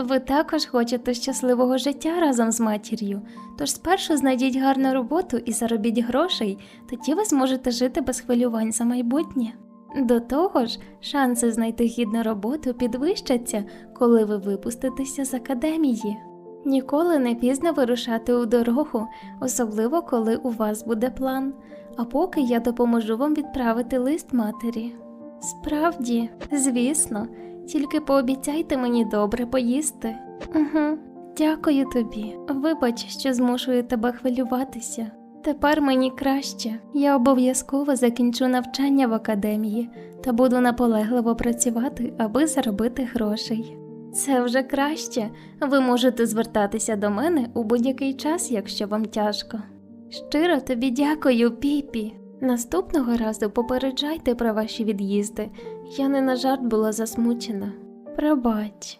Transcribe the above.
Ви також хочете щасливого життя разом з матір'ю, тож спершу знайдіть гарну роботу і заробіть грошей, тоді ви зможете жити без хвилювань за майбутнє. До того ж, шанси знайти гідну роботу підвищаться, коли ви випуститеся з академії. Ніколи не пізно вирушати у дорогу, особливо коли у вас буде план. А поки я допоможу вам відправити лист матері. Справді, звісно, тільки пообіцяйте мені добре поїсти. Угу, дякую тобі. Вибач, що змушую тебе хвилюватися. Тепер мені краще. Я обов'язково закінчу навчання в академії та буду наполегливо працювати, аби заробити грошей. Це вже краще. Ви можете звертатися до мене у будь-який час, якщо вам тяжко. Щиро тобі дякую, Піпі. Наступного разу попереджайте про ваші від'їзди. Я не на жарт була засмучена. Пробач.